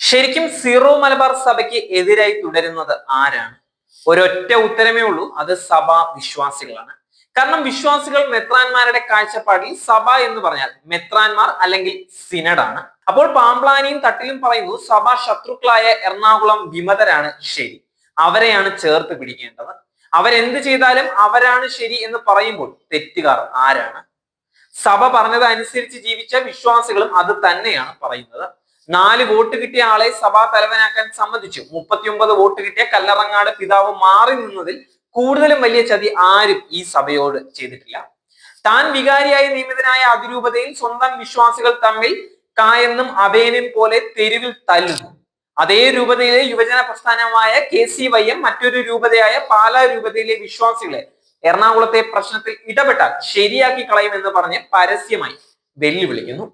ശരിക്കും സീറോ മലബാർ സഭയ്ക്ക് എതിരായി തുടരുന്നത് ആരാണ്? ഒരൊറ്റ ഉത്തരമേ ഉള്ളൂ അത് സഭാ വിശ്വാസികളാണ്. കാരണം വിശ്വാസികൾ മെത്രാന്മാരുടെ കാഴ്ചപ്പാടിൽ സഭ എന്ന് പറഞ്ഞാൽ മെത്രാന്മാർ അല്ലെങ്കിൽ സിനഡാണ്. അപ്പോൾ പാമ്പ്ലാനിയും തട്ടിലും പറയുന്നു സഭ ശത്രുക്കളായ എറണാകുളം വിമതരാണ് ശരി. അവരെയാണ് ചേർത്ത് പിടിക്കേണ്ടത്. അവരെന്ത് ചെയ്താലും അവരാണ് ശരി എന്ന് പറയുമ്പോൾ തെറ്റുകാർ ആരാണ്? സഭ പറഞ്ഞത് അനുസരിച്ച് ജീവിച്ച വിശ്വാസികളും അത് തന്നെയാണ് പറയുന്നത്. നാല് വോട്ട് കിട്ടിയ ആളെ സഭാ തലവനാക്കാൻ സമ്മതിച്ചു. മുപ്പത്തിയൊമ്പത് വോട്ട് കിട്ടിയ കല്ലറങ്ങാട് പിതാവ് മാറി നിന്നതിൽ കൂടുതലും വലിയ ചതി ആരും ഈ സഭയോട് ചെയ്തിട്ടില്ല. താൻ വികാരിയായി നിയമിതനായ അതിരൂപതയിൽ സ്വന്തം വിശ്വാസികൾ തമ്മിൽ കായെന്നും അഭയനും പോലെ തെരുവിൽ തല്ലുന്നു. അതേ രൂപതയിലെ യുവജന പ്രസ്ഥാനമായ കെ സി വൈ എം മറ്റൊരു രൂപതയായ പാലാ രൂപതയിലെ വിശ്വാസികളെ എറണാകുളത്തെ പ്രശ്നത്തിൽ ഇടപെട്ടാൽ ശരിയാക്കി കളയുമെന്ന് പറഞ്ഞ് പരസ്യമായി വെല്ലുവിളിക്കുന്നു.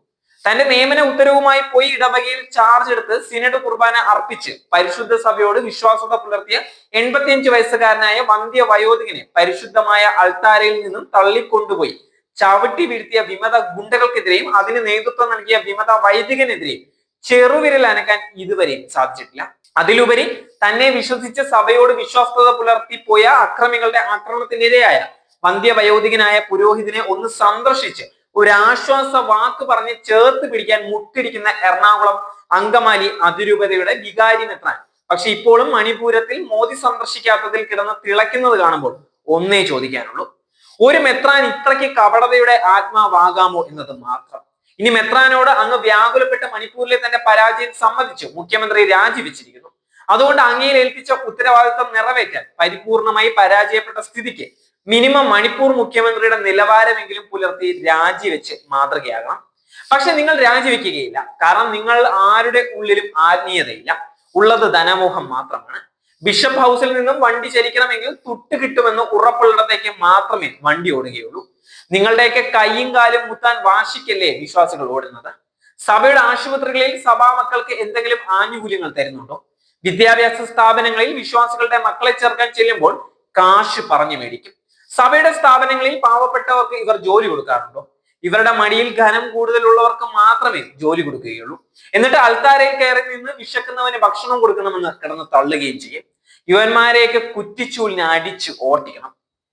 തന്റെ നിയമന ഉത്തരവുമായി പോയി ഇടവകയിൽ ചാർജ് എടുത്ത് സിനഡ് കുർബാന അർപ്പിച്ച് പരിശുദ്ധ സഭയോട് വിശ്വാസത പുലർത്തിയ എൺപത്തിയഞ്ച് വയസ്സുകാരനായ വന്ധ്യ വയോധികനെ പരിശുദ്ധമായ അൾത്താരയിൽ നിന്നും തള്ളിക്കൊണ്ടുപോയി. ചവിട്ടി വീഴ്ത്തിയ വിമത ഗുണ്ടകൾക്കെതിരെയും അതിന് നേതൃത്വം നൽകിയ വിമത വൈദികനെതിരെയും ചെറുവിരൽ അനക്കാൻ ഇതുവരെയും സാധിച്ചിട്ടില്ല. അതിലുപരി തന്നെ വിശ്വസിച്ച സഭയോട് വിശ്വാസത പുലർത്തി പോയ അക്രമികളുടെ ആക്രമണത്തിനിരയായ വന്ധ്യ വയോധികനായ പുരോഹിതനെ ഒന്ന് സന്ദർശിച്ച് ഒരു ആശ്വാസ വാക്ക് പറഞ്ഞ് ചേർത്ത് പിടിക്കാൻ മുട്ടിരിക്കുന്ന എറണാകുളം അങ്കമാലി അതിരൂപതയുടെ വികാരി മെത്രാൻ പക്ഷെ ഇപ്പോഴും മണിപ്പൂരത്തിൽ മോദി സന്ദർശിക്കാത്തതിൽ കിടന്ന് തിളയ്ക്കുന്നത് കാണുമ്പോൾ ഒന്നേ ചോദിക്കാനുള്ളൂ. ഒരു മെത്രാൻ ഇത്രയ്ക്ക് കപടതയുടെ ആത്മാവാകാമോ എന്നത് മാത്രം. ഇനി മെത്രാനോട് അങ്ങ് വ്യാകുലപ്പെട്ട് മണിപ്പൂരിലെ തന്റെ പരാജയം സമ്മതിച്ചു. മുഖ്യമന്ത്രി രാജിവെച്ചിരിക്കുന്നു. അതുകൊണ്ട് അങ്ങയിൽ ഏൽപ്പിച്ച ഉത്തരവാദിത്വം നിറവേറ്റാൻ പരിപൂർണമായി പരാജയപ്പെട്ട സ്ഥിതിക്ക് മിനിമം മണിപ്പൂർ മുഖ്യമന്ത്രിയുടെ നിലവാരമെങ്കിലും പുലർത്തി രാജിവെച്ച് മാതൃകയാകണം. പക്ഷെ നിങ്ങൾ രാജിവെക്കുകയില്ല. കാരണം നിങ്ങൾ ആരുടെ ഉള്ളിലും ആത്മീയതയില്ല. ഉള്ളത് ധനമോഹം മാത്രമാണ്. ബിഷപ്പ് ഹൗസിൽ നിന്നും വണ്ടി ചലിക്കണമെങ്കിൽ തുട്ട് കിട്ടുമെന്ന് ഉറപ്പുള്ളിടത്തേക്ക് മാത്രമേ വണ്ടി ഓടുകയുള്ളൂ. നിങ്ങളുടെയൊക്കെ കൈയും കാലും മുത്താൻ വാശിക്കല്ലേ വിശ്വാസികൾ ഓടുന്നത്? സഭയുടെ ആശുപത്രികളിൽ സഭാ മക്കൾക്ക് എന്തെങ്കിലും ആനുകൂല്യങ്ങൾ തരുന്നുണ്ടോ? വിദ്യാഭ്യാസ സ്ഥാപനങ്ങളിൽ വിശ്വാസികളുടെ മക്കളെ ചേർക്കാൻ ചെല്ലുമ്പോൾ കാശ് പറഞ്ഞു മേടിക്കും. സഭയുടെ സ്ഥാപനങ്ങളിൽ പാവപ്പെട്ടവർക്ക് ഇവർ ജോലി കൊടുക്കാറുണ്ടോ? ഇവരുടെ മടിയിൽ ഘനം കൂടുതലുള്ളവർക്ക് മാത്രമേ ജോലി കൊടുക്കുകയുള്ളൂ. എന്നിട്ട് അൽത്താരയിൽ കയറി നിന്ന് വിശക്കുന്നവന് ഭക്ഷണം കൊടുക്കണമെന്ന് കിടന്ന് തള്ളുകയും ചെയ്യും. യുവന്മാരെയൊക്കെ കുറ്റിച്ചൂലിനെ അടിച്ച് ഓട്ടിക്കണം.